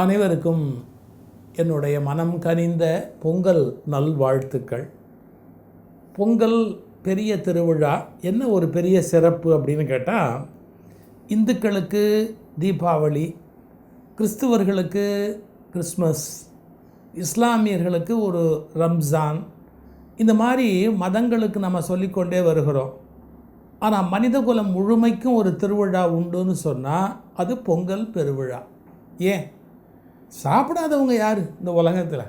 அனைவருக்கும் என்னுடைய மனம் கனிந்த பொங்கல் நல்வாழ்த்துக்கள். பொங்கல் பெரிய திருவிழா என்ன ஒரு பெரிய சிறப்பு அப்படின்னு கேட்டால் இந்துக்களுக்கு தீபாவளி கிறிஸ்துவர்களுக்கு கிறிஸ்மஸ் இஸ்லாமியர்களுக்கு ஒரு ரம்ஜான் இந்த மாதிரி மதங்களுக்கு நம்ம சொல்லிக்கொண்டே வருகிறோம். ஆனால் மனிதகுலம் முழுமைக்கும் ஒரு திருவிழா உண்டுன்னு சொன்னால் அது பொங்கல் பெருவிழா. ஏன்? சாப்பிடாதவங்க யார் இந்த உலகத்தில்?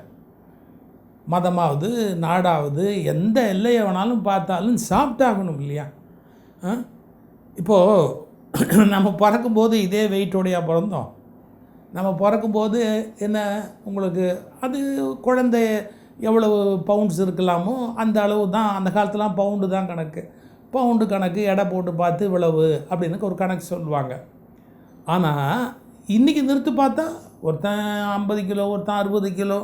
மதமாவது நாடாவது எந்த எல்லையை வேணாலும் பார்த்தாலும் சாப்பிட்டாகணும் இல்லையா? இப்போது நம்ம பிறக்கும்போது இதே வெயிட்டோடையா பிறந்தோம். நம்ம பிறக்கும்போது என்ன உங்களுக்கு? அது குழந்தை எவ்வளவு பவுண்ட்ஸ் இருக்கலாமோ அந்த அளவு தான் அந்த காலத்துலாம் பவுண்டு தான் கணக்கு. பவுண்டு கணக்கு எடை போட்டு பார்த்து இவ்வளவு அப்படின்னு ஒரு கணக்கு சொல்லுவாங்க. ஆனால் இன்றைக்கி நிறுத்து பார்த்தா ஒருத்தன் ஐம்பது கிலோ ஒருத்தன் அறுபது கிலோ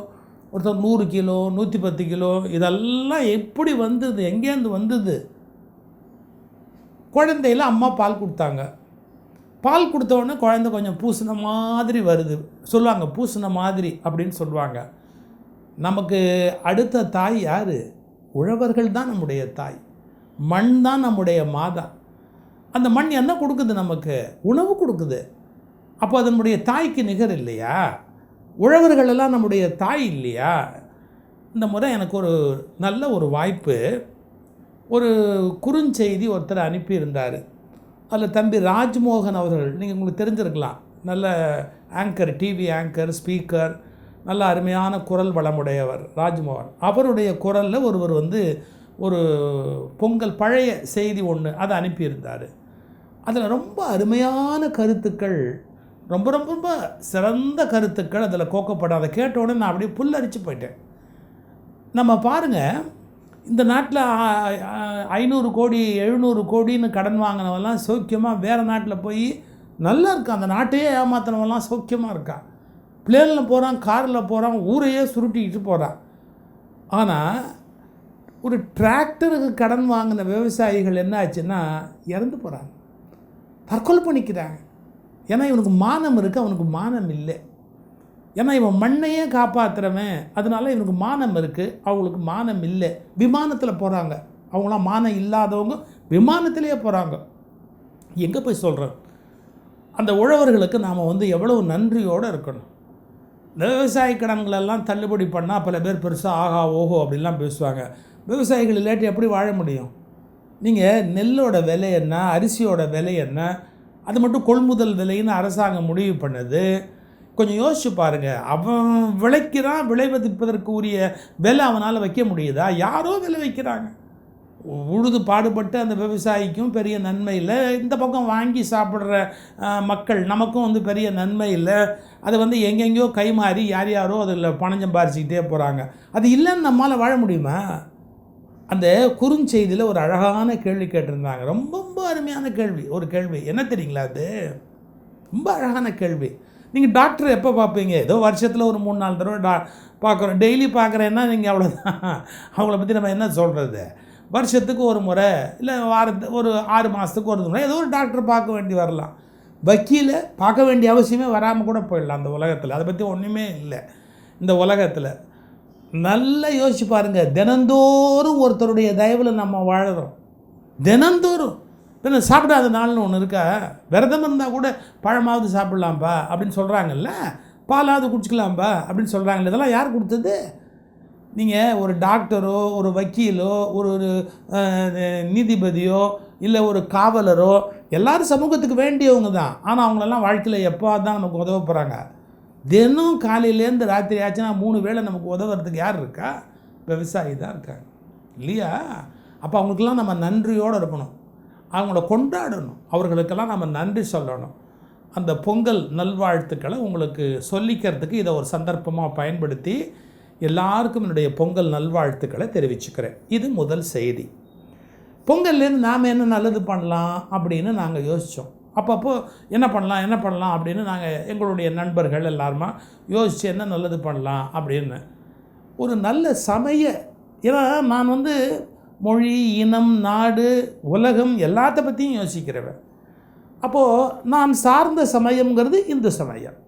ஒருத்தன் நூறு கிலோ நூற்றி பத்து கிலோ இதெல்லாம் எப்படி வந்தது எங்கேருந்து வந்தது? குழந்தையில் அம்மா பால் கொடுத்தாங்க. பால் கொடுத்த உடனே குழந்தை கொஞ்சம் பூசின மாதிரி வருது. சொல்லுவாங்க பூசின மாதிரி அப்படின்னு சொல்லுவாங்க. நமக்கு அடுத்த தாய் யார்? உழவர்கள் தான் நம்முடைய தாய். மண் தான் நம்முடைய மாதா. அந்த மண் என்ன கொடுக்குது நமக்கு? உணவு கொடுக்குது. அப்போ அதனுடைய தாய்க்கு நிகர் இல்லையா? உழவர்கள் எல்லாம் நம்முடைய தாய் இல்லையா? இந்த முறை எனக்கு ஒரு நல்ல ஒரு வாய்ப்பு. ஒரு குறுஞ்செய்தி ஒருத்தர் அனுப்பியிருந்தார். அதில் தம்பி ராஜ்மோகன் அவர்கள் நீங்கள் உங்களுக்கு தெரிஞ்சிருக்கலாம். நல்ல ஆங்கர் டிவி ஆங்கர் ஸ்பீக்கர் நல்ல அருமையான குரல் வளமுடையவர் ராஜ்மோகன். அவருடைய குரலில் ஒருவர் வந்து ஒரு பொங்கல் பழைய செய்தி ஒன்று அதை அனுப்பியிருந்தார். அதில் ரொம்ப அருமையான கருத்துக்கள் ரொம்ப ரொம்ப ரொம்ப சிறந்த கருத்துக்கள் அதில் கோக்கப்படும். அதை கேட்டோடனே நான் அப்படியே புல்லரிச்சு போயிட்டேன். நம்ம பாருங்கள் இந்த நாட்டில் ஐநூறு கோடி எழுநூறு கோடின்னு கடன் வாங்கினவெல்லாம் சௌக்கியமாக வேறு நாட்டில் போய் நல்லா இருக்கான் அந்த நாட்டையே ஏமாத்தினவெல்லாம் சௌக்கியமாக இருக்கான் பிளேனில் போகிறான் காரில் போகிறான் ஊரையே சுருட்டிக்கிட்டு போகிறான் ஆனால் ஒரு டிராக்டருக்கு கடன் வாங்கின விவசாயிகள் என்ன ஆச்சுன்னா இறந்து போகிறாங்க தற்கொலை பண்ணிக்கிறாங்க. ஏன்னா இவனுக்கு மானம் இருக்குது அவனுக்கு மானம் இல்லை. ஏன்னா இவன் மண்ணையே காப்பாற்றுறவன் அதனால இவனுக்கு மானம் இருக்குது அவங்களுக்கு மானம் இல்லை. விமானத்தில் போகிறாங்க அவங்களாம் மானம் இல்லாதவங்க விமானத்திலேயே போகிறாங்க எங்கே போய் சொல்கிறேன் அந்த உழவர்களுக்கு நாம் வந்து எவ்வளவு நன்றியோடு இருக்கணும். விவசாய கடன்களெல்லாம் தள்ளுபடி பண்ணால் பல பேர் பெருசாக ஆகா ஓஹோ அப்படின்லாம் பேசுவாங்க. விவசாயிகள் இல்லாட்டி எப்படி வாழ முடியும்? நீங்கள் நெல்லோட விலை என்ன அரிசியோட விலை என்ன அது மட்டும் கொள்முதல் விலைன்னு அரசாங்கம் முடிவு பண்ணது. கொஞ்சம் யோசிச்சு பாருங்கள் அவன் விளைக்கிறான் விளைவிப்பதற்கு உரிய விலை அவனால் வைக்க முடியுதா? யாரோ விலை வைக்கிறாங்க. உழுது பாடுபட்டு அந்த விவசாயிக்கும் பெரிய நன்மை இல்லை. இந்த பக்கம் வாங்கி சாப்பிட்ற மக்கள் நமக்கும் வந்து பெரிய நன்மை இல்லை. அதை வந்து எங்கெங்கேயோ கை மாறி யார் யாரோ அதில் பணம் சம்பாரிச்சிக்கிட்டே போகிறாங்க அது இல்லைன்னு நம்மளால் வாழ முடியுமா? அந்த குறுஞ்செய்தியில் ஒரு அழகான கேள்வி கேட்டிருந்தாங்க. ரொம்ப ரொம்ப அருமையான கேள்வி. ஒரு கேள்வி. என்ன தெரியுங்களா அது? ரொம்ப அழகான கேள்வி. நீங்கள் டாக்டர் எப்போ பார்ப்பீங்க ஏதோ வருஷத்தில் ஒரு மூணு நாலு தடவை டா பார்க்குறோம் டெய்லி பார்க்குறேன்னா நீங்கள் அவ்வளோதான் அவங்கள பற்றி நம்ம என்ன சொல்கிறது வருஷத்துக்கு ஒரு முறை இல்லை வாரத்து ஒரு ஆறு மாதத்துக்கு ஒரு முறை ஏதோ ஒரு டாக்டர் பார்க்க வேண்டி வரலாம். வக்கீலை பார்க்க வேண்டிய அவசியமே வராமல் கூட போயிடலாம் அந்த உலகத்தில். அதை பற்றி ஒன்றுமே இல்லை. இந்த உலகத்தில். நல்லா யோசிச்சு பாருங்கள் தினந்தோறும் ஒருத்தருடைய தயவில் நம்ம வாழறோம். தினந்தோறும். என்ன சாப்பிடாத நாள்னு ஒன்று இருக்கா? விரதம் இருந்தால் கூட பழமாவது சாப்பிட்லாம்ப்பா அப்படின்னு சொல்கிறாங்கல்ல பாலாவது குடிச்சிக்கலாம்ப்பா அப்படின்னு சொல்கிறாங்கல்ல இதெல்லாம் யார் கொடுத்தது? நீங்கள் ஒரு டாக்டரோ ஒரு வக்கீலோ ஒரு ஒரு நீதிபதியோ இல்லை ஒரு காவலரோ எல்லாரும் சமூகத்துக்கு வேண்டியவங்க தான். ஆனால் அவங்களெல்லாம் வாழ்க்கையில் எப்போ தான் நமக்கு உதவ போகிறாங்க தினம் காலையிலேருந்து ராத்திரி ஆச்சுன்னா மூணு வேளை நமக்கு உதவுறதுக்கு யார் இருக்கா? விவசாயி தான் இருக்காங்க. இல்லையா? அப்போ அவங்களுக்கெல்லாம் நம்ம நன்றியோடு இருக்கணும். அவங்கள கொண்டாடணும். அவர்களுக்கெல்லாம் நம்ம நன்றி சொல்லணும். அந்த பொங்கல் நல்வாழ்த்துக்களை உங்களுக்கு சொல்லிக்கிறதுக்கு இதை ஒரு சந்தர்ப்பமாக பயன்படுத்தி எல்லாருக்கும் என்னுடைய பொங்கல் நல்வாழ்த்துக்களை தெரிவிச்சுக்கிறேன். இது முதல் செய்தி. பொங்கல்லேருந்து நாம் என்ன நல்லது பண்ணலாம் அப்படின்னு நாங்கள் யோசித்தோம் அப்பப்போ என்ன பண்ணலாம் என்ன பண்ணலாம் அப்படின்னு நாங்கள் எங்களுடைய நண்பர்கள் எல்லாருமா யோசித்து என்ன நல்லது பண்ணலாம் அப்படின்னு. ஒரு நல்ல சமய ஏன்னா நான் வந்து மொழி இனம் நாடு உலகம் எல்லாத்த பற்றியும் யோசிக்கிறவன். அப்போது நான் சார்ந்த சமயங்கிறது இந்து சமயம்.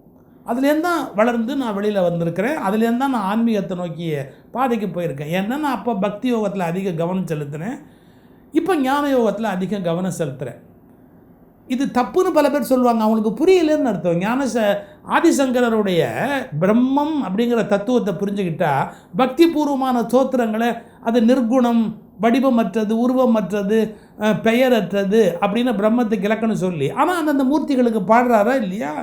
அதுலேருந்து தான் வளர்ந்து நான் வெளியில் வந்திருக்கிறேன். அதுலேருந்து தான் நான் ஆன்மீகத்தை நோக்கிய பாதைக்கு போயிருக்கேன். ஏன்னா நான் அப்போ பக்தி யோகத்தில் அதிக கவனம் செலுத்தினேன். இப்போ ஞான யோகத்தில் அதிக கவனம் செலுத்துகிறேன் இது தப்புன்னு பல பேர் சொல்லுவாங்க. அவங்களுக்கு புரியலன்னு அர்த்தம். ஞான ச ஆதிசங்கரருடைய பிரம்மம் அப்படிங்கிற தத்துவத்தை புரிஞ்சுக்கிட்டால் பக்தி பூர்வமான தோத்திரங்களை அது நிர்குணம் வடிவமற்றது உருவமற்றது பெயரற்றது அப்படின்னு பிரம்மத்துக்கு இலக்கணம் சொல்லி ஆனால் அந்தந்த மூர்த்திகளுக்கு பாடுறாரா இல்லையா?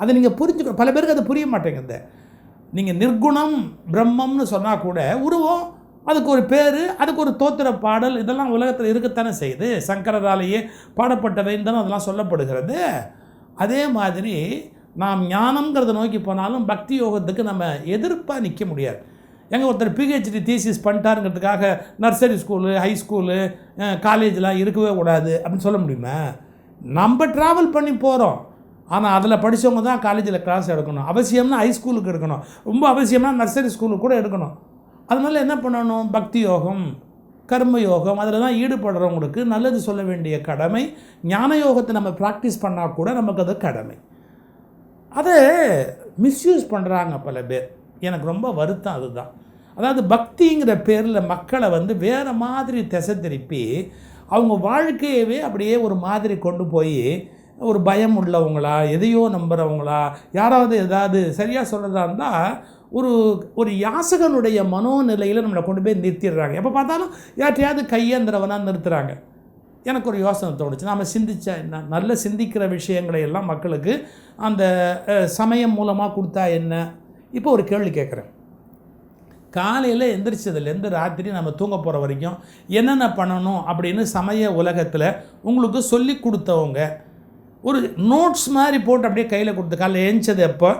அதை நீங்கள் புரிஞ்சுக்க பல பேருக்கு அது புரிய மாட்டேங்குது. நீங்கள் நிர்குணம் பிரம்மம்னு சொன்னால் கூட உருவம் அதுக்கு ஒரு பேர் அதுக்கு ஒரு தோத்திர பாடல் இதெல்லாம் உலகத்தில் இருக்கத்தானே செய்யுது. சங்கரராலேயே பாடப்பட்டவைன்னு தானே அதெல்லாம் சொல்லப்படுகிறது. அதே மாதிரி நாம் ஞானம்ங்கிறத நோக்கி போனாலும் பக்தி யோகத்துக்கு நம்ம எதிர்ப்பாக நிற்க முடியாது. எங்கள் ஒருத்தர் பிஹெச்டி தீசிஸ் பண்ணிட்டாருங்கிறதுக்காக நர்சரி ஸ்கூலு ஹை ஸ்கூலு காலேஜ்லாம் இருக்கவே கூடாது அப்படின்னு சொல்ல முடியுமா? நம்ம ட்ராவல் பண்ணி போகிறோம் ஆனால் அதில் படித்தவங்க தான் காலேஜில் கிளாஸ் எடுக்கணும். அவசியம்னா ஹை ஸ்கூலுக்கு எடுக்கணும். ரொம்ப அவசியம்னா நர்சரி ஸ்கூலுக்கு கூட எடுக்கணும். அதனால் என்ன பண்ணணும்? பக்தி யோகம் கர்ம யோகம் அதில் தான் ஈடுபடுறவங்களுக்கு நல்லது சொல்ல வேண்டிய கடமை. ஞான யோகத்தை நம்ம ப்ராக்டிஸ் பண்ணால் கூட நமக்கு அது கடமை. அதை மிஸ்யூஸ் பண்ணுறாங்க பல பேர். எனக்கு ரொம்ப வருத்தம் அதுதான். அதாவது பக்திங்கிற பேரில் மக்களை வந்து வேறு மாதிரி திசை திருப்பி அவங்க வாழ்க்கையவே அப்படியே ஒரு மாதிரி கொண்டு போய் ஒரு பயம் உள்ளவங்களா எதையோ நம்புகிறவங்களா யாராவது ஏதாவது சரியாக சொல்கிறதா இருந்தால் ஒரு ஒரு யாசகனுடைய மனோநிலையில் நம்மளை கொண்டு போய் நிறுத்திடுறாங்க. எப்போ பார்த்தாலும் யார்ட்டையாவது கையேந்திரவனாக நிறுத்துகிறாங்க எனக்கு ஒரு யோசனை தோணுச்சு. நாம் சிந்திச்சா என்ன நல்ல சிந்திக்கிற விஷயங்களை எல்லாம் மக்களுக்கு அந்த சமயம் மூலமாக கொடுத்தா என்ன? இப்போ ஒரு கேள்வி கேட்குறேன். காலையில் எந்திரிச்சதுலேருந்து ராத்திரி நம்ம தூங்க போகிற வரைக்கும் என்னென்ன பண்ணணும் அப்படின்னு சமய உலகத்தில் உங்களுக்கு சொல்லி கொடுத்தவங்க ஒரு நோட்ஸ் மாதிரி போட்டு அப்படியே கையில் கொடுத்து காலையில் எழுந்தது எப்போ?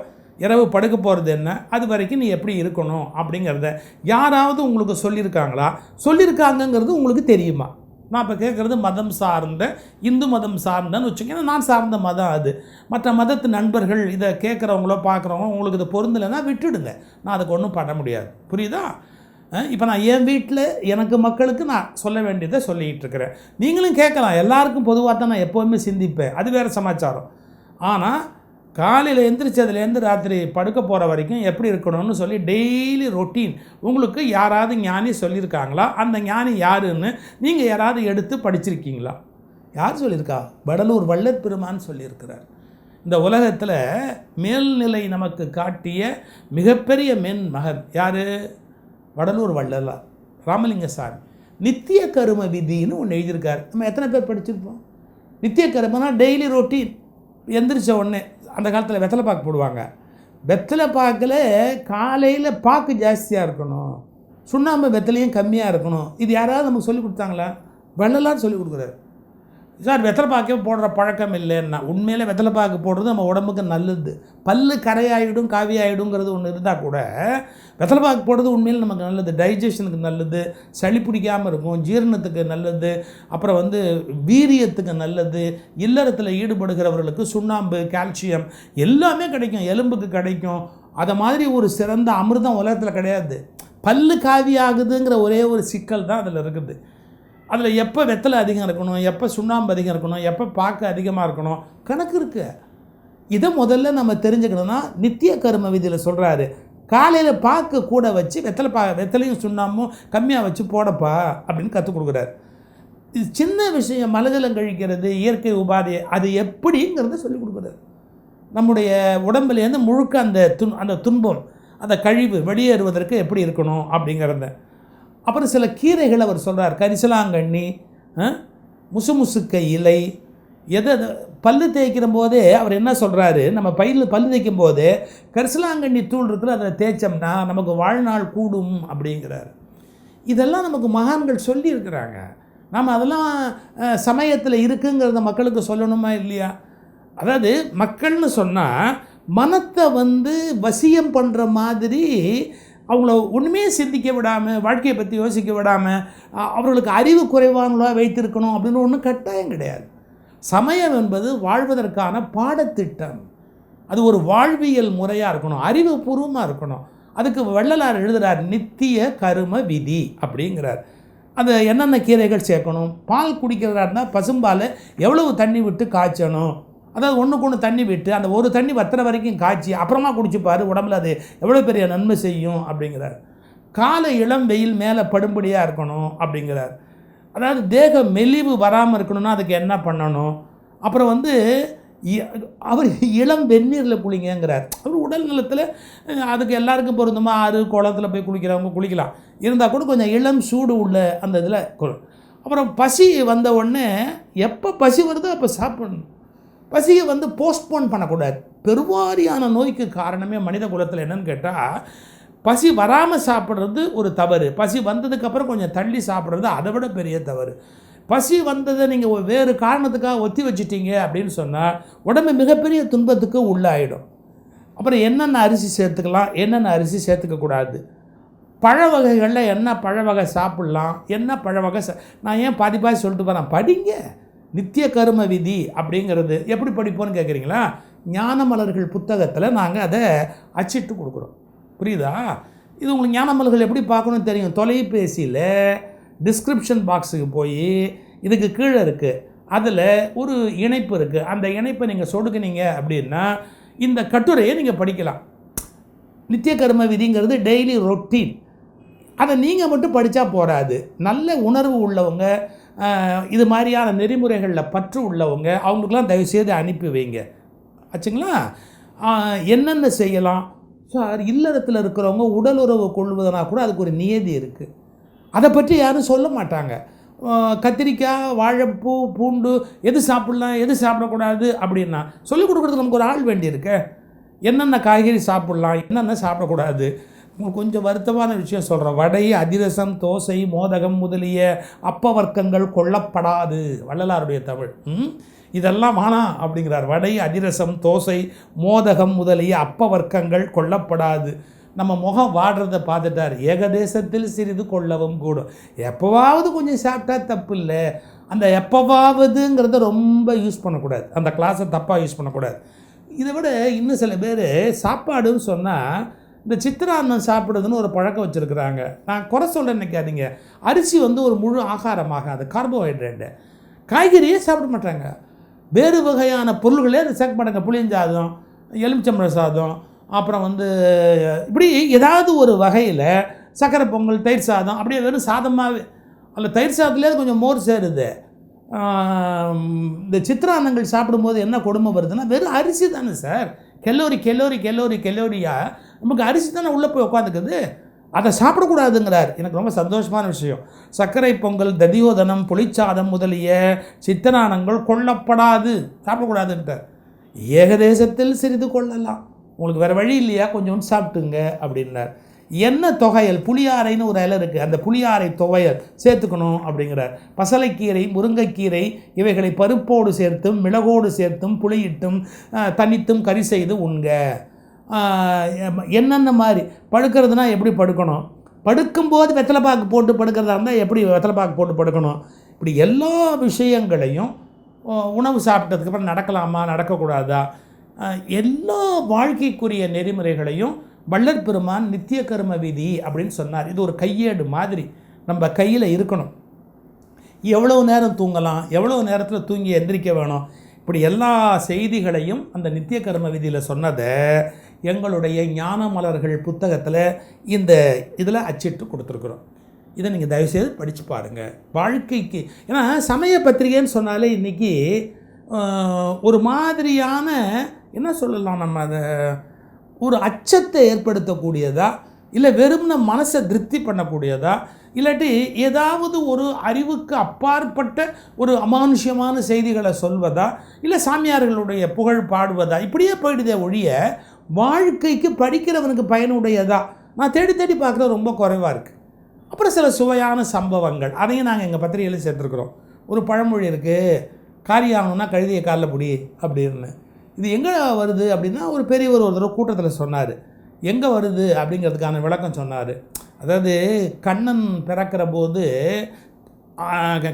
இரவு படுக்க போகிறது என்ன? அது வரைக்கும் நீ எப்படி இருக்கணும்? அப்படிங்கிறத யாராவது உங்களுக்கு சொல்லியிருக்காங்களா? சொல்லியிருக்காங்கங்கிறது உங்களுக்கு தெரியுமா? நான் இப்போ கேட்குறது மதம் சார்ந்த இந்து மதம் சார்ந்தன்னு வச்சுக்கோங்க. நான் சார்ந்த மதம் அது. மற்ற மதத்து நண்பர்கள் இதை கேட்குறவங்களோ பார்க்குறவங்க உங்களுக்கு இது பொருந்தலைன்னா விட்டுடுங்க. நான் அதுக்கு ஒன்றும் பண்ண முடியாது. புரியுதா? இப்போ நான் என் வீட்டில் எனக்கு மக்களுக்கு நான் சொல்ல வேண்டியதை சொல்லிகிட்டு இருக்கிறேன். நீங்களும் கேட்கலாம் எல்லாருக்கும் பொதுவாக தான் நான் எப்போவுமே சிந்திப்பேன். அது வேறு சமாச்சாரம். ஆனால் காலையில் எந்திரிச்சதுலேருந்து ராத்திரி படுக்க போகிற வரைக்கும் எப்படி இருக்கணும்னு சொல்லி டெய்லி ரொட்டீன் உங்களுக்கு யாராவது ஞானி சொல்லியிருக்காங்களா? அந்த ஞானி யாருன்னு நீங்கள் யாராவது எடுத்து படிச்சிருக்கீங்களா? யார் சொல்லியிருக்கா? வடலூர் வள்ளற் பெருமான் சொல்லியிருக்கிறார். இந்த உலகத்தில் மேல்நிலை நமக்கு காட்டிய மிகப்பெரிய மென் மகன் யார்? வடலூர் வள்ளலார் ராமலிங்க சாமி நித்திய கரும விதின்னு ஒன்று எழுதியிருக்கார். நம்ம எத்தனை பேர் படிச்சிருப்போம்? நித்திய கருமனா டெய்லி ரொட்டீன் எந்திரிச்ச உடனே அந்த காலத்தில் வெத்தலை பாக்கு போடுவாங்க. வெத்தலை பாக்கில் காலையில் பாக்கு ஜாஸ்தியாக இருக்கணும். சுண்ணாம்பு வெத்தலையும் கம்மியாக இருக்கணும். இது யாராவது நமக்கு சொல்லி கொடுத்தாங்களா? வள்ளலார் சொல்லி கொடுக்குறாரு. சார் வெத்தலை பாக்கே போடுற பழக்கம் இல்லைன்னா உண்மையிலே வெத்தலை பாக்கு போடுறது நம்ம உடம்புக்கு நல்லது. பல்லு கரையாயிடும் காவியாயிடுங்கிறது ஒன்று இருந்தால் கூட வெத்தலை பாக்கு போடுறது உண்மையில் நமக்கு நல்லது. டைஜஷனுக்கு நல்லது சளி பிடிக்காமல் இருக்கும் ஜீரணத்துக்கு நல்லது அப்புறம் வந்து வீரியத்துக்கு நல்லது இல்லறத்தில் ஈடுபடுகிறவர்களுக்கு சுண்ணாம்பு கால்சியம் எல்லாமே கிடைக்கும் எலும்புக்கு கிடைக்கும். அதை மாதிரி ஒரு சிறந்த அமிர்தம் உலகத்தில் கிடையாது. பல்லு காவி ஆகுதுங்கிற ஒரே ஒரு சிக்கல் தான் அதில் இருக்குது. அதில் எப்போ வெத்தலை அதிகம் இருக்கணும் எப்போ சுண்ணாம்பு அதிகம் இருக்கணும் எப்போ பாக்கு அதிகமாக இருக்கணும்? கணக்கு இருக்கு. இதை முதல்ல நம்ம தெரிஞ்சுக்கணும்னா நித்திய கரும விதியில் சொல்கிறாரு காலையில் பாக்கு கூட வச்சு வெத்தலை பா வெத்தலையும் சுண்ணாம்பும் கம்மியாக வச்சு போடப்பா அப்படின்னு கற்றுக் கொடுக்குறாரு. இது சின்ன விஷயம் மலஜலம் கழிக்கிறது இயற்கை உபாதை அது எப்படிங்கிறத சொல்லிக் கொடுக்குறாரு. நம்முடைய உடம்புலேருந்து முழுக்க அந்த துன் அந்த துன்பம் அந்த கழிவு வெளியேறுவதற்கு எப்படி இருக்கணும் அப்படிங்கிறத. அப்புறம் சில கீரைகள் அவர் சொல்கிறார் கரிசலாங்கண்ணி முசுமுசுக்க இலை எதை பல்லு தேய்க்கிற போதே அவர் என்ன சொல்கிறாரு நம்ம பையில் பல்லு தேய்க்கும் போதே கரிசலாங்கண்ணி தூள் இருக்கிற அதை தேய்ச்சோம்னா நமக்கு வாழ்நாள் கூடும் அப்படிங்கிறார். இதெல்லாம் நமக்கு மகான்கள் சொல்லியிருக்கிறாங்க. நாம் அதெல்லாம் சமயத்தில் இருக்குங்கிறத மக்களுக்கு சொல்லணுமா இல்லையா? அதாவது மக்கள்னு சொன்னால் மனத்தை வந்து வசியம் பண்ணுற மாதிரி அவங்கள ஒன்றுமே சிந்திக்க விடாமல் வாழ்க்கையை பற்றி யோசிக்க விடாமல் அவர்களுக்கு அறிவு குறைவானவர்களாக வைத்திருக்கணும் அப்படின்னு ஒன்றும் கட்டாயம் கிடையாது. சமயம் என்பது வாழ்வதற்கான பாடத்திட்டம். அது ஒரு வாழ்வியல் முறையாக இருக்கணும் அறிவுபூர்வமாக இருக்கணும். அதுக்கு வள்ளலார் எழுதுகிறார் நித்திய கரும விதி அப்படிங்கிறார். அந்த என்னென்ன கீரைகள் சேர்க்கணும்? பால் குடிக்கிறதா இருந்தால் பசும்பாலை எவ்வளவு தண்ணி விட்டு காய்ச்சணும்? அதாவது ஒன்றுக்கு ஒன்று தண்ணி விட்டு அந்த ஒரு தண்ணி வத்துற வரைக்கும் காய்ச்சி அப்புறமா குடிச்சுப்பார் உடம்புல அது எவ்வளோ பெரிய நன்மை செய்யும் அப்படிங்கிறார். காலை இளம் வெயில் மேலே படும்படியாக இருக்கணும் அப்படிங்கிறார். அதாவது தேக மெலிவு வராமல் இருக்கணும்னா அதுக்கு என்ன பண்ணணும்? அப்புறம் வந்து அவர் இளம் வெந்நீரில் குளிங்கங்கிறார். அவர் உடல் நலத்தில் அதுக்கு எல்லாருக்கும் பொருந்தமா? ஆறு குளத்துல போய் குளிக்கிறவங்க குளிக்கலாம். இருந்தால் கூட கொஞ்சம் இளம் சூடு உள்ள அந்த இதில் அப்புறம் பசி வந்த உடனே எப்போ பசி வருதோ அப்போ சாப்பிடணும். பசியை வந்து போஸ்ட்போன் பண்ணக்கூடாது. பெருவாரியான நோய்க்கு காரணமே மனித குலத்தில் என்னன்னு கேட்டால் பசி வராமல் சாப்பிட்றது ஒரு தவறு. பசி வந்ததுக்கப்புறம் கொஞ்சம் தள்ளி சாப்பிட்றது அதை விட பெரிய தவறு. பசி வந்ததை நீங்கள் வேறு காரணத்துக்காக ஒத்தி வச்சிட்டீங்க அப்படின்னு சொன்னால் உடம்பு மிகப்பெரிய துன்பத்துக்கு உள்ளாயிடும். அப்புறம் என்னென்ன அரிசி சேர்த்துக்கலாம் என்னென்ன அரிசி சேர்த்துக்கக்கூடாது பழ வகைகளில் என்ன பழ வகை சாப்பிட்லாம் என்ன பழ வகை நான் ஏன் பாதி பாதி சொல்லிட்டு போகிறேன் படிங்க. நித்திய கரும விதி அப்படிங்கிறது எப்படி படிப்போன்னு கேட்குறீங்களா? ஞானமலர்கள் புத்தகத்தில் நாங்கள் அதை அச்சிட்டு கொடுக்குறோம். புரியுதா? இது உங்களுக்கு ஞானமலர்கள் எப்படி பார்க்கணும்னு தெரியும்? தொலைபேசியில் டிஸ்கிரிப்ஷன் பாக்ஸுக்கு போய் இதுக்கு கீழே இருக்குது அதில் ஒரு இணைப்பு இருக்குது அந்த இணைப்பை நீங்கள் சொடுக்குனீங்க அப்படின்னா இந்த கட்டுரையை நீங்கள் படிக்கலாம். நித்திய கர்ம விதிங்கிறது டெய்லி ரொட்டீன் அதை நீங்கள் மட்டும் படித்தா போராது நல்ல உணர்வு உள்ளவங்க இது மாதிரியான நெறிமுறைகளில் பற்று உள்ளவங்க அவங்களுக்குலாம் தயவுசெய்து அனுப்பி வைங்க. ஆச்சுங்களா? என்னென்ன செய்யலாம்? சார் இல்லறத்தில் இருக்கிறவங்க உடல் உறவு கொள்வதனா கூட அதுக்கு ஒரு நியதி இருக்குது அதை பற்றி யாரும் சொல்ல மாட்டாங்க. கத்திரிக்காய் வாழைப்பூ பூண்டு எது சாப்பிட்லாம் எது சாப்பிடக்கூடாது அப்படின்னா சொல்லிக் கொடுக்குறதுக்கு நமக்கு ஒரு ஆள் வேண்டியிருக்கு. என்னென்ன காய்கறி சாப்பிட்லாம் என்னென்ன சாப்பிடக்கூடாது உங்களுக்கு கொஞ்சம் வருத்தமான விஷயம் சொல்கிறேன் வடை அதிரசம் தோசை மோதகம் முதலிய அப்ப வர்க்கங்கள் கொல்லப்படாது. வள்ளலாருடைய தமிழ். ம்? இதெல்லாம் வானா? அப்படிங்கிறார். வடை அதிரசம் தோசை மோதகம் முதலிய அப்ப வர்க்கங்கள் கொல்லப்படாது. நம்ம முகம் வாடுறதை பார்த்துட்டார். ஏகதேசத்தில் சிறிது கொள்ளவும் கூடும். எப்போவாவது கொஞ்சம் சாப்பிட்டா தப்பு இல்லை. அந்த எப்போவாவதுங்கிறத ரொம்ப யூஸ் பண்ணக்கூடாது. அந்த கிளாஸை தப்பாக யூஸ் பண்ணக்கூடாது. இதை விட இன்னும் சில பேர் சாப்பாடுன்னு சொன்னால் இந்த சித்திரான்னம் சாப்பிடுறதுன்னு ஒரு பழக்கம் வச்சுருக்குறாங்க. நான் குறை சொல்ல நினைக்காதீங்க. அரிசி வந்து ஒரு முழு ஆகாரமாக அது கார்போஹைட்ரேட்டு காய்கறியே சாப்பிட மாட்டாங்க. வேறு வகையான பொருள்களே அதை சேர்க்க மாட்டாங்க புளியஞ்சாதம் எலுமிச்சம்பழ சாதம் அப்புறம் வந்து இப்படி ஏதாவது ஒரு வகையில் சக்கரை பொங்கல் தயிர் சாதம் அப்படியே வெறும் சாதமாகவே அதில் தயிர் சாதத்துலேயே கொஞ்சம் மோர் சேருது. இந்த சித்திரான்னங்கள் சாப்பிடும்போது என்ன கொடுமை வருதுன்னா வெறும் அரிசி தானே சார். கெலோரி கெலோரி கெலோரி கெலோரியாக நமக்கு அரிசி தானே உள்ளே போய் உட்காந்துக்குது அதை சாப்பிடக்கூடாதுங்கிறார். எனக்கு ரொம்ப சந்தோஷமான விஷயம். சர்க்கரை பொங்கல் ததியோதனம் புளிச்சாதம் முதலிய சித்தனானங்கள் கொல்லப்படாது. சாப்பிடக்கூடாதுன்ட்டார். ஏகதேசத்தில் சிறிது கொள்ளலாம். உங்களுக்கு வேறு வழி இல்லையா? கொஞ்சோண்டு சாப்பிட்டுங்க அப்படின்னார். என்ன தொகையல்? புளியாரைன்னு ஒரு இலை இருக்குது அந்த புளியாரை துவையல் சேர்த்துக்கணும் அப்படிங்கிறார். பசலைக்கீரை முருங்கைக்கீரை இவைகளை பருப்போடு சேர்த்தும் மிளகோடு சேர்த்தும் புளியிட்டும் தனித்தும் கறி செய்து உண்க. என்னென்ன மாதிரி? படுக்கிறதுனா எப்படி படுக்கணும்? படுக்கும்போது வெத்தலை பாக்கு போட்டு படுக்கிறதா இருந்தால் எப்படி வெத்தலை பாக்கு போட்டு படுக்கணும்? இப்படி எல்லா விஷயங்களையும் உணவு சாப்பிட்டதுக்கப்புறம் நடக்கலாமா நடக்கக்கூடாதா? எல்லா வாழ்க்கைக்குரிய நெறிமுறைகளையும் வள்ளற் பெருமான் நித்திய கர்ம விதி அப்படின்னு சொன்னார். இது ஒரு கையேடு மாதிரி நம்ம கையில் இருக்கணும். எவ்வளவு நேரம் தூங்கலாம்? எவ்வளவு நேரத்தில் தூங்கி எந்திரிக்க வேணும்? இப்படி எல்லா செய்திகளையும் அந்த நித்திய கர்ம விதியில் சொன்னதை எங்களுடைய ஞான மலர்கள் புத்தகத்தில் இந்த இதில் அச்சிட்டு கொடுத்துருக்குறோம். இதை நீங்கள் தயவுசெய்து படித்து பாருங்கள் வாழ்க்கைக்கு ஏன்னா சமய பத்திரிகைன்னு சொன்னாலே இன்றைக்கி ஒரு மாதிரியான என்ன சொல்லலாம் நம்ம அதை ஒரு அச்சத்தை ஏற்படுத்தக்கூடியதா இல்லை வெறும்ன மனசை திருப்தி பண்ணக்கூடியதா இல்லாட்டி ஏதாவது ஒரு அறிவுக்கு அப்பாற்பட்ட ஒரு அமானுஷ்யமான செய்திகளை சொல்வதா இல்லை சாமியார்களுடைய புகழ் பாடுவதா இப்படியே போயிடுதே ஒழிய வாழ்க்கைக்கு படிக்கிறவனுக்கு பயனுடையதா? நான் தேடி தேடி பார்க்குறது ரொம்ப குறைவாக இருக்குது அப்புறம் சில சுவையான சம்பவங்கள். அதையும் நாங்கள் எங்கள் பத்திரிகையில் சேர்த்துருக்குறோம். ஒரு பழமொழி இருக்குது காரியாகணும்னா கழுதியை காலில் பிடி அப்படின்னு. இது எங்கே வருது அப்படின்னா ஒரு பெரியவர் ஒரு தடவை கூட்டத்தில் சொன்னார். எங்கே வருது அப்படிங்கிறதுக்கான விளக்கம் சொன்னார். அதாவது கண்ணன் பிறக்கிற போது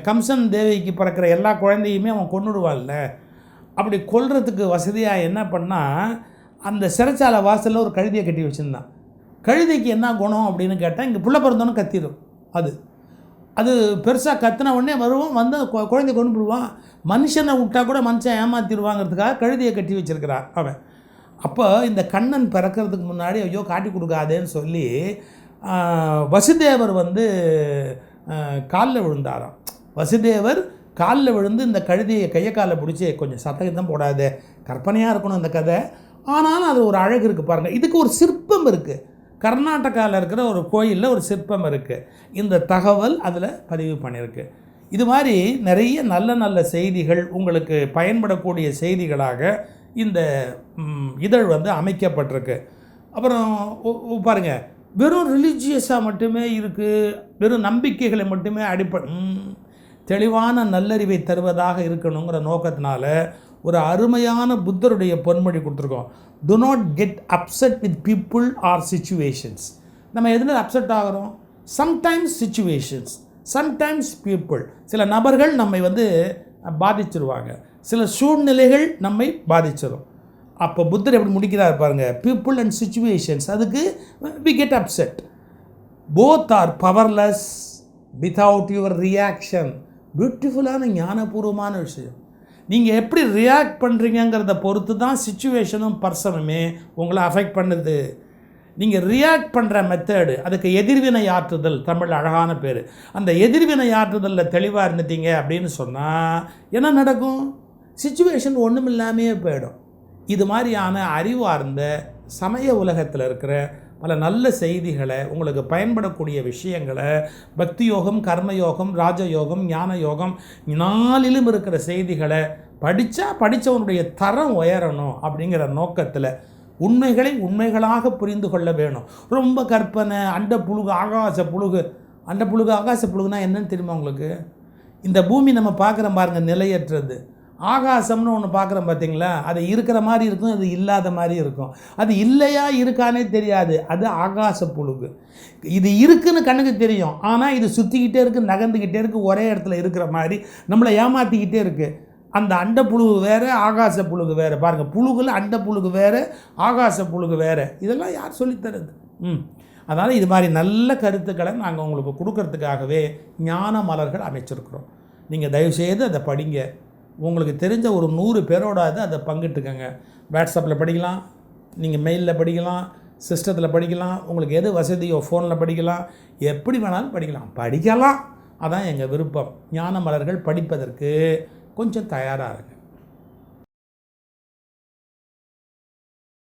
கம்சன் தேவிக்கு பிறக்கிற எல்லா குழந்தையுமே அவன் கொண்டுடுவான்ல அப்படி கொல்றதுக்கு வசதியாக என்ன பண்ணால் அந்த சிறைச்சாலை வாசலில் ஒரு கழுதியை கட்டி வச்சுருந்தான். கழுதைக்கு என்ன குணம் அப்படின்னு கேட்டால் இங்கே புள்ள பிறந்தோன்னு கத்திடும் அது. அது பெருசாக கத்தின உடனே வருவோம் வந்து கொ- குழந்தை கொண்டு போடுவான் மனுஷனை விட்டால் கூட மனுஷன் ஏமாத்திடுவாங்கிறதுக்காக கழுதியை கட்டி வச்சுருக்கிறார் அவன். அப்போ இந்த கண்ணன் பிறக்கிறதுக்கு முன்னாடி ஐயோ காட்டி கொடுக்காதேன்னு சொல்லி வசுதேவர் வந்து காலில் விழுந்தாராம். வசுதேவர் காலில் விழுந்து இந்த கழுதியை கையை காலை பிடிச்சி கொஞ்சம் சத்தகம் போடாத. கற்பனையாக இருக்கணும் இந்த கதை. ஆனாலும் அது ஒரு அழகு இருக்குது பாருங்கள் இதுக்கு ஒரு சிற்பம் இருக்குது கர்நாடகாவில் இருக்கிற ஒரு கோயிலில் ஒரு சிற்பம் இருக்குது இந்த தகவல் அதில் பதிவு பண்ணியிருக்கு இது மாதிரி நிறைய நல்ல நல்ல செய்திகள் உங்களுக்கு பயன்படக்கூடிய செய்திகளாக இந்த இதழ் வந்து அமைக்கப்பட்டிருக்கு. அப்புறம் பாருங்கள் பாருங்க. வெறும் ரிலீஜியஸாக மட்டுமே இருக்குது வெறும் நம்பிக்கைகளை மட்டுமே அடிப்படை தெளிவான நல்லறிவை தருவதாக இருக்கணுங்கிற நோக்கத்தினால ஒரு அருமையான புத்தருடைய பொன்மொழி கொடுத்துருக்கோம். Do not get upset with people or situations நம்ம எதில் அப்செட் ஆகிறோம்? சம்டைம்ஸ் சுச்சுவேஷன்ஸ் சம்டைம்ஸ் பீப்புள் சில நபர்கள் நம்மை வந்து பாதிச்சிருவாங்க. சில சூழ்நிலைகள் நம்மை பாதிச்சிடும் அப்போ புத்தர் எப்படி முடிக்கிறார் பாருங்கள் பீப்புள் அண்ட் சுச்சுவேஷன்ஸ் அதுக்கு we get upset both are powerless without your reaction பியூட்டிஃபுல்லான ஞானபூர்வமான விஷயம். நீங்கள் எப்படி ரியாக்ட் பண்ணுறீங்கங்கிறத பொறுத்து தான் சுச்சுவேஷனும் பர்சனுமே உங்களை அஃபெக்ட் பண்ணுது. நீங்கள் ரியாக்ட் பண்ணுற மெத்தேடு அதுக்கு எதிர்வினை ஆற்றுதல் தமிழ் அழகான பேர். அந்த எதிர்வினை ஆற்றுதலில் தெளிவாக இருந்துட்டீங்க அப்படின்னு சொன்னால் என்ன நடக்கும்? சுச்சுவேஷன் ஒன்றும் இல்லாமையே போயிடும். இது மாதிரியான அறிவார்ந்த சமய உலகத்தில் இருக்கிற பல நல்ல செய்திகளை உங்களுக்கு பயன்படக்கூடிய விஷயங்களை பக்தி யோகம் கர்மயோகம் ராஜயோகம் ஞான யோகம் நாளிலும் இருக்கிற செய்திகளை படித்தா படித்தவனுடைய தரம் உயரணும் அப்படிங்கிற நோக்கத்தில் உண்மைகளை உண்மைகளாக புரிந்து கொள்ள வேணும். ரொம்ப கற்பனை அண்ட புழுகு ஆகாச புழுகு. அண்ட புழுகு ஆகாச புழுகுனா என்னன்னு தெரியுமா உங்களுக்கு? இந்த பூமி நம்ம பார்க்குற பாருங்கள் நிலையற்றது. ஆகாசம்னு ஒன்று பார்க்குறோம் பார்த்தீங்களா அது இருக்கிற மாதிரி இருக்கும் அது இல்லாத மாதிரி இருக்கும். அது இல்லையா இருக்கானே தெரியாது. அது ஆகாச புழுகு. இது இருக்குன்னு கண்ணுக்கு தெரியும். ஆனால் இது சுற்றிக்கிட்டே இருக்குது நகர்ந்துக்கிட்டே இருக்குது ஒரே இடத்துல இருக்கிற மாதிரி. நம்மளை ஏமாற்றிக்கிட்டே இருக்குது அந்த அண்ட புழுகு வேறு ஆகாச புழுகு வேறு. பாருங்கள் புழுகில் அண்ட புழுகு வேறு ஆகாச புழுகு வேறு. இதெல்லாம் யார் சொல்லித்தரது ம். அதனால் இது மாதிரி நல்ல கருத்துக்களை நாங்கள் உங்களுக்கு கொடுக்கறதுக்காகவே ஞான மலர்கள் அமைச்சிருக்கிறோம். நீங்கள் தயவுசெய்து அதை படிங்க. உங்களுக்கு தெரிஞ்ச ஒரு நூறு பேரோட அதை அதை பங்கிட்டுக்கங்க வாட்ஸ்அப்பில் படிக்கலாம் நீங்கள் மெயிலில் படிக்கலாம் சிஸ்டத்தில் படிக்கலாம் உங்களுக்கு எது வசதியோ ஃபோனில் படிக்கலாம் எப்படி வேணாலும் படிக்கலாம். படிக்கலாம். அதான் எங்கள் விருப்பம். ஞான மலர்கள் படிப்பதற்கு கொஞ்சம் தயாராக இருங்க.